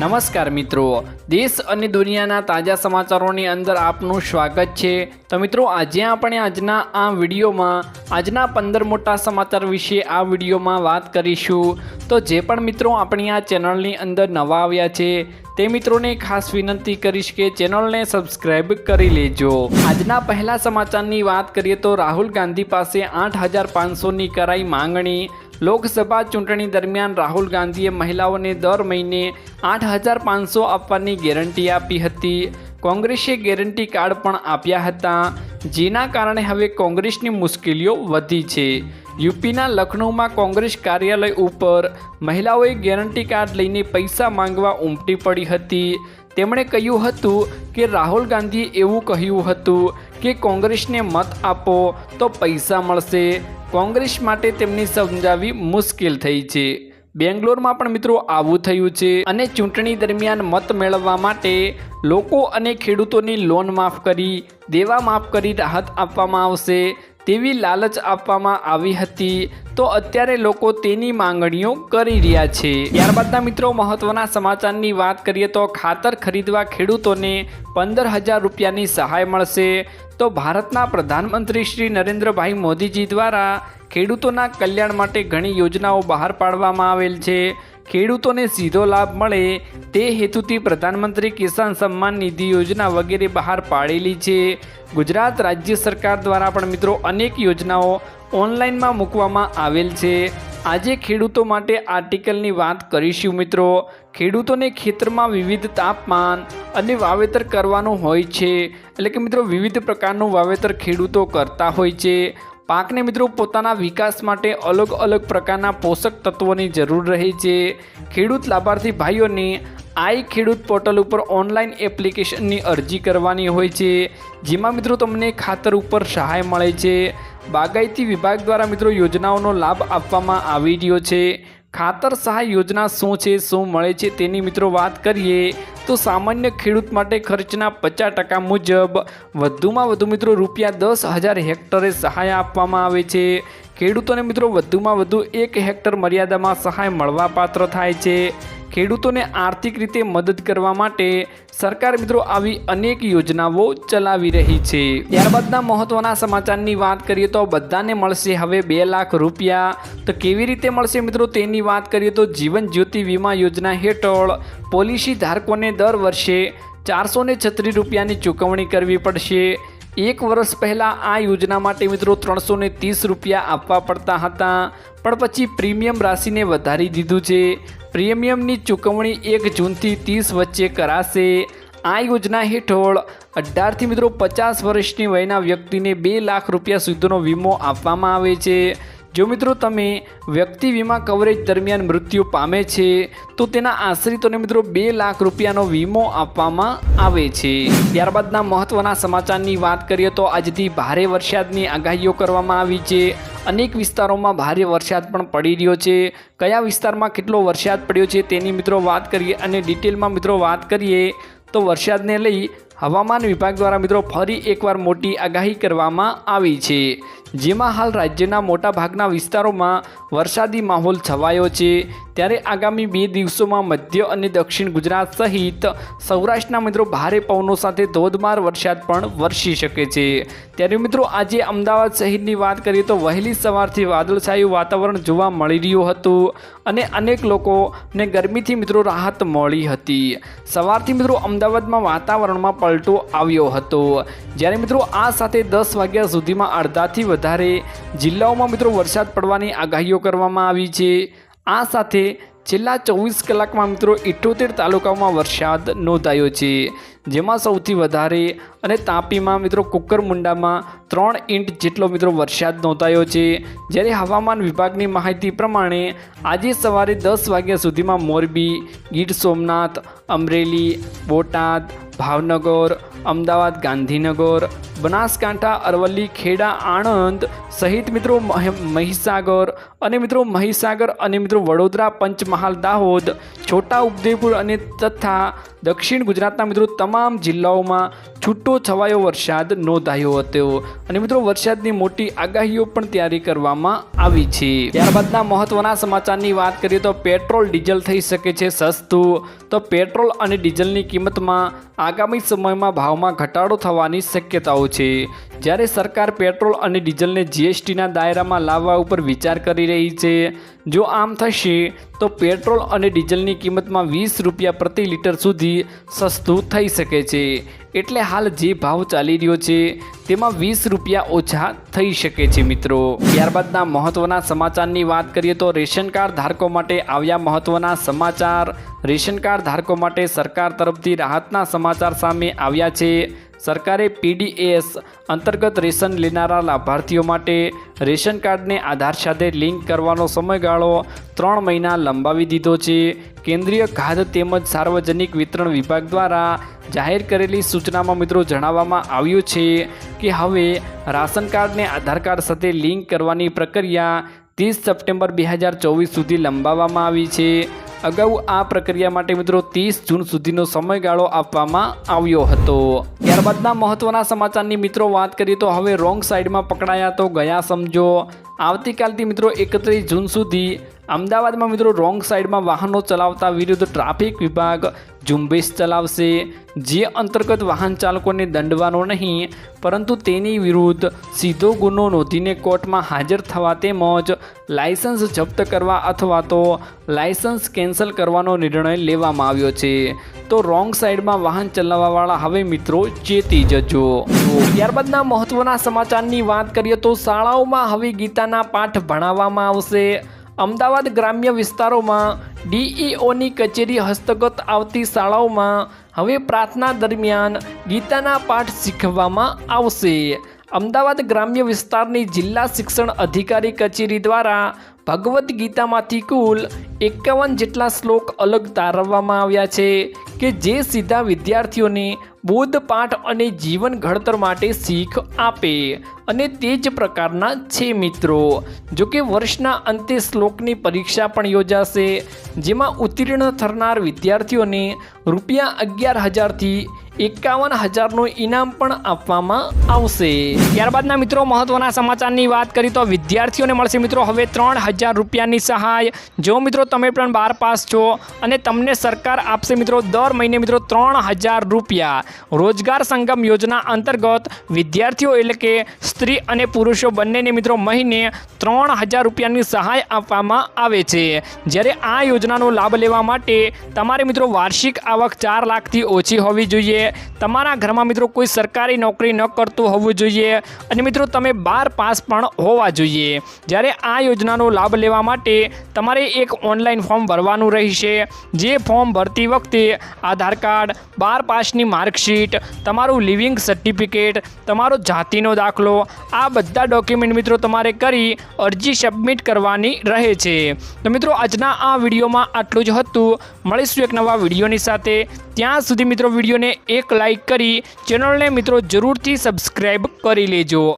નમસ્કાર મિત્રો. દેશ અને દુનિયાના તાજા સમાચારોની અંદર આપનું સ્વાગત છે. તો મિત્રો, આજે આપણે આજના આ વિડીયોમાં, આજના પંદર મોટા સમાચાર વિશે આ વિડીયોમાં વાત કરીશું. તો જે પણ મિત્રો આપણી આ ચેનલની અંદર નવા આવ્યા છે, તે મિત્રોને ખાસ વિનંતી કરીશ કે ચેનલને સબસ્ક્રાઇબ કરી લેજો. આજના પહેલા સમાચારની વાત કરીએ તો રાહુલ ગાંધી પાસે આઠ હજાર પાંચસોની કરાઈ માંગણી. લોકસભા ચૂંટણી દરમિયાન રાહુલ ગાંધીએ મહિલાઓને દર મહિને આઠ હજાર પાંચસો આપવાની ગેરંટી આપી હતી. કોંગ્રેસે ગેરંટી કાર્ડ પણ આપ્યા હતા. જેના કારણે હવે કોંગ્રેસની મુશ્કેલીઓ વધી છે. યુપીના લખનૌમાં કોંગ્રેસ કાર્યાલય ઉપર મહિલાઓએ ગેરંટી કાર્ડ લઈને પૈસા માંગવા ઉમટી પડી હતી. તેમણે કહ્યું હતું કે રાહુલ ગાંધીએ એવું કહ્યું હતું કે કોંગ્રેસને મત આપો તો પૈસા મળશે. કોંગ્રેસ માટે તેમની સમજાવી મુશ્કેલ થઈ છે. બેંગ્લોરમાં પણ મિત્રો આવું થયું છે અને ચૂંટણી દરમિયાન મત મેળવવા માટે લોકો અને ખેડૂતોની લોન માફ કરી, દેવા માફ કરી રાહત આપવામાં આવશે. તેવી લાલચ આપવામાં આવી હતી. તો અત્યારે લોકો તેની માંગણીઓ કરી રહ્યા છે. ત્યારબાદના મિત્રો, મહત્વના સમાચારની વાત કરીએ તો ખાતર ખરીદવા ખેડૂતોને પંદર હજાર રૂપિયાની સહાય મળશે. તો ભારતના પ્રધાનમંત્રી શ્રી નરેન્દ્રભાઈ મોદીજી દ્વારા ખેડૂતોના કલ્યાણ માટે ઘણી યોજનાઓ બહાર પાડવામાં આવેલ છે. ખેડૂતોને સીધો લાભ મળે તે હેતુથી પ્રધાનમંત્રી કિસાન સન્માન નિધિ યોજના વગેરે બહાર પાડેલી છે. ગુજરાત રાજ્ય સરકાર દ્વારા પણ મિત્રો અનેક યોજનાઓ ઓનલાઈનમાં મૂકવામાં આવેલ છે. આજે ખેડૂતો માટે આર્ટિકલની વાત કરીશું મિત્રો. ખેડૂતોને ખેતરમાં વિવિધ તાપમાન અને વાવેતર કરવાનું હોય છે. એટલે કે મિત્રો વિવિધ પ્રકારનું વાવેતર ખેડૂતો કરતા હોય છે. પાકને મિત્રો પોતાના વિકાસ માટે અલગ અલગ પ્રકારના પોષક તત્વોની જરૂર રહે છે. ખેડૂત લાભાર્થી ભાઈઓને આઈ ખેડૂત પોર્ટલ ઉપર ઓનલાઈન એપ્લિકેશનની અરજી કરવાની હોય છે. જેમાં મિત્રો તમને ખાતર ઉપર સહાય મળે છે. બાગાયતી વિભાગ દ્વારા મિત્રો યોજનાઓનો લાભ આપવામાં આવી રહ્યો છે. ખાતર સહાય યોજના શું છે, શું મળે છે તેની મિત્રો વાત કરીએ, તો સામાન્ય ખેડૂત માટે ખર્ચના પચાસ ટકા મુજબ વધુમાં વધુ મિત્રો રૂપિયા દસ હજાર હેક્ટરે સહાય આપવામાં આવે છે. ખેડૂતોને મિત્રો વધુમાં વધુ એક હેક્ટર મર્યાદામાં સહાય મળવાપાત્ર થાય છે. ખેડૂતોને આર્થિક રીતે મદદ કરવા માટે સરકાર મિત્રો આવી અનેક યોજનાઓ ચલાવી રહી છે. ત્યારબાદના મહત્વના સમાચારની વાત કરીએ તો બધાને મળશે હવે બે લાખ રૂપિયા. તો કેવી રીતે મળશે મિત્રો તેની વાત કરીએ તો જીવન જ્યોતિ વીમા યોજના હેઠળ પોલિસી ધારકોને દર વર્ષે ચારસો ને છત્રીસ રૂપિયાની ચૂકવણી કરવી પડશે. એક વર્ષ પહેલાં આ યોજના માટે મિત્રો ત્રણસો ત્રીસ રૂપિયા આપવા પડતા હતા. પણ પછી પ્રીમિયમ રાશિને વધારી દીધું છે. પ્રીમિયમની ચૂકવણી એક જૂનથી ત્રીસ વચ્ચે કરાશે. આ યોજના હેઠળ અઢારથી મિત્રો પચાસ વર્ષની વયના વ્યક્તિને બે લાખ રૂપિયા સુધીનો વીમો આપવામાં આવે છે. જો મિત્રો તમે વ્યક્તિ વીમા કવરેજ દરમિયાન મૃત્યુ પામે છે, તો તેના આશ્રિતોને મિત્રો બે લાખ રૂપિયાનો વીમો આપવામાં આવે છે. ત્યારબાદના મહત્વના સમાચારની વાત કરીએ તો આજથી ભારે વરસાદની આગાહીઓ કરવામાં આવી છે. અનેક વિસ્તારોમાં ભારે વરસાદ પણ પડી રહ્યો છે. કયા વિસ્તારમાં કેટલો વરસાદ પડ્યો છે તેની મિત્રો વાત કરીએ અને ડિટેલમાં મિત્રો વાત કરીએ તો વરસાદને લઈ હવામાન વિભાગ દ્વારા મિત્રો ફરી એકવાર મોટી આગાહી કરવામાં આવી છે. જેમાં હાલ રાજ્યના મોટા ભાગના વિસ્તારોમાં વરસાદી માહોલ છવાયો છે. ત્યારે આગામી બે દિવસોમાં મધ્ય અને દક્ષિણ ગુજરાત સહિત સૌરાષ્ટ્રના મિત્રો ભારે પવનો સાથે ધોધમાર વરસાદ પણ વરસી શકે છે. ત્યારે મિત્રો આજે અમદાવાદ શહેરની વાત કરીએ તો વહેલી સવારથી વાદળછાયું વાતાવરણ જોવા મળી રહ્યું હતું અને અનેક લોકોને ગરમીથી મિત્રો રાહત મળી હતી. સવારથી મિત્રો અમદાવાદમાં વાતાવરણમાં પલટો આવ્યો હતો. જ્યારે મિત્રો આ સાથે દસ વાગ્યા સુધીમાં અડધાથી વધારે જિલ્લાઓમાં મિત્રો વરસાદ પડવાની આગાહીઓ કરવામાં આવી છે. આ સાથે છેલ્લા ચોવીસ કલાકમાં મિત્રો ઇઠોતેર તાલુકાઓમાં વરસાદ નોંધાયો છે, જેમાં સૌથી વધારે અને તાપીમાં મિત્રો કુકરમુંડામાં ત્રણ ઇંચ જેટલો મિત્રો વરસાદ નોંધાયો છે. જ્યારે હવામાન વિભાગની માહિતી પ્રમાણે આજે સવારે દસ વાગ્યા સુધીમાં મોરબી, ગીર સોમનાથ, અમરેલી, બોટાદ, ભાવનગર, અમદાવાદ, ગાંધીનગર, બનાસકાંઠા, અરવલ્લી, ખેડા, આણંદ સહિત મિત્રો મહ- મહીસાગર અને મિત્રો મહીસાગર અને મિત્રો વડોદરા પંચમહાલ halda roda. છોટા ઉદેપુર અને તથા દક્ષિણ ગુજરાતના મિત્રો તમામ જિલ્લાઓમાં છૂટો છવાયો વરસાદ નોંધાયો હતો. અને મિત્રો, વરસાદની મોટી આગાહીઓ પણ તૈયારી કરવામાં આવી છે. ત્યારબાદના મહત્વના સમાચારની વાત કરીએ તો પેટ્રોલ, ડીઝલ થઈ શકે છે સસ્તું. તો પેટ્રોલ અને ડીઝલની કિંમતમાં આગામી સમયમાં ભાવમાં ઘટાડો થવાની શક્યતાઓ છે. જ્યારે સરકાર પેટ્રોલ અને ડીઝલને જીએસટીના દાયરામાં લાવવા ઉપર વિચાર કરી રહી છે. જો આમ થશે, તો પેટ્રોલ અને ડીઝલની કિંમતમાં વીસ રૂપિયા પ્રતિ લીટર સુધી સસ્તું થઈ શકે છે. એટલે હાલ જે ભાવ ચાલી રહ્યો છે, તેમાં વીસ રૂપિયા ઓછા થઈ શકે છે મિત્રો. ત્યારબાદના મહત્વના સમાચારની વાત કરીએ તો રેશન કાર્ડ ધારકો માટે આવ્યા મહત્વના સમાચાર. રેશન કાર્ડ ધારકો માટે સરકાર તરફથી રાહતના સમાચાર સામે આવ્યા છે. સરકારે પીડીએસ અંતર્ગત રેશન લેનારા લાભાર્થીઓ માટે રેશન કાર્ડને આધાર સાથે લિંક કરવાનો સમયગાળો ત્રણ મહિના લંબાવી દીધો છે. કેન્દ્રીય ખાદ્ય તેમજ સાર્વજનિક વિતરણ વિભાગ દ્વારા જાહેર કરેલી સૂચનામાં મિત્રો જણાવવામાં આવ્યું છે કે હવે રાશન કાર્ડને આધાર કાર્ડ સાથે લિંક કરવાની પ્રક્રિયા ત્રીસ સપ્ટેમ્બર બે હજાર ચોવીસ સુધી લંબાવવામાં આવી છે. અગાઉ આ પ્રક્રિયા માટે મિત્રો ત્રીસ જૂન સુધીનો સમયગાળો આપવામાં આવ્યો હતો. ત્યારબાદના મહત્વના સમાચારની મિત્રો વાત કરીએ તો હવે રોંગ સાઈડમાં પકડાયા તો ગયા સમજો. આવતીકાલથી મિત્રો એકત્રીસ જૂન સુધી અમદાવાદમાં મિત્રો રોંગ સાઈડમાં વાહનો ચલાવતા વિરુદ્ધ ટ્રાફિક વિભાગ ઝુંબેશ ચલાવશે. જે અંતર્ગત વાહન ચાલકોને દંડવાનો નહીં, પરંતુ તેની વિરુદ્ધ સીધો ગુનો નોંધીને કોર્ટમાં હાજર થવા તેમજ લાયસન્સ જપ્ત કરવા અથવા તો લાયસન્સ કેન્સલ કરવાનો નિર્ણય લેવામાં આવ્યો છે. તો રોંગ સાઈડમાં વાહન ચલાવવાવાળા હવે મિત્રો ચેતી જજો. ત્યારબાદના મહત્વના સમાચારની વાત કરીએ તો શાળાઓમાં હવે ગીતાના પાઠ ભણાવવામાં આવશે. અમદાવાદ ગ્રામ્ય વિસ્તારોમાં ડીઈઓની કચેરી હસ્તગત આવતી શાળાઓમાં હવે પ્રાર્થના દરમિયાન ગીતાના પાઠ શીખવવામાં આવશે. અમદાવાદ ગ્રામ્ય વિસ્તારની જિલ્લા શિક્ષણ અધિકારી કચેરી દ્વારા ભગવદ્ ગીતામાંથી કુલ એકાવન જેટલા શ્લોક અલગ તારવવામાં આવ્યા છે કે જે સીધા વિદ્યાર્થીઓને બોધપાઠ અને જીવન ઘડતર માટે શીખ આપે. અને તે જ પ્રકારના છે મિત્રો. જો કે વર્ષના અંતે શ્લોકની પરીક્ષા પણ યોજાશે, જેમાં ઉત્તીર્ણ થનાર વિદ્યાર્થીઓને રૂપિયા અગિયાર હજારથી એકાવન હજારનું ઇનામ પણ આપવામાં આવશે. ત્યારબાદના મિત્રો, મહત્વના સમાચારની વાત કરી તો વિદ્યાર્થીઓને મળશે મિત્રો હવે ત્રણ હજાર રૂપિયાની સહાય. જો મિત્રો તમે પણ બાર પાસ છો અને તમને સરકાર આપશે મિત્રો દર મહિને મિત્રો ત્રણ હજાર રૂપિયા. રોજગાર સંગમ યોજના અંતર્ગત વિદ્યાર્થીઓ એટલે કે સ્ત્રી અને પુરુષો બંનેને મિત્રો મહિને ત્રણ હજાર રૂપિયાની સહાય આપવામાં આવે છે. જ્યારે આ યોજનાનો લાભ લેવા માટે તમારે મિત્રો વાર્ષિક આવક ચાર લાખથી ઓછી હોવી જોઈએ. તમારા ઘરમાં મિત્રો કોઈ સરકારી નોકરી ન કરતું હોવું જોઈએ અને મિત્રો તમે બાર પાસ પણ હોવા જોઈએ. જ્યારે આ યોજનાનો લાભ લેવા માટે તમારે એક ઓનલાઈન ફોર્મ ભરવાનું રહેશે. જે ફોર્મ ભરતી વખતે આધાર કાર્ડ, બાર પાસની માર્કશીટ, તમારું લિવિંગ સર્ટિફિકેટ, તમારો જાતિનો દાખલો, આ બધા ડોક્યુમેન્ટ મિત્રો તમારે કરી અરજી સબમિટ કરવાની રહે છે. તો મિત્રો આજના આ વિડીયોમાં આટલું જ હતું. મળીશું એક નવા વિડીયોની સાથે. ત્યાં સુધી મિત્રો વિડીયોને એક લાઇક કરી ચેનલને મિત્રો જરૂરથી સબસ્ક્રાઈબ કરી લેજો.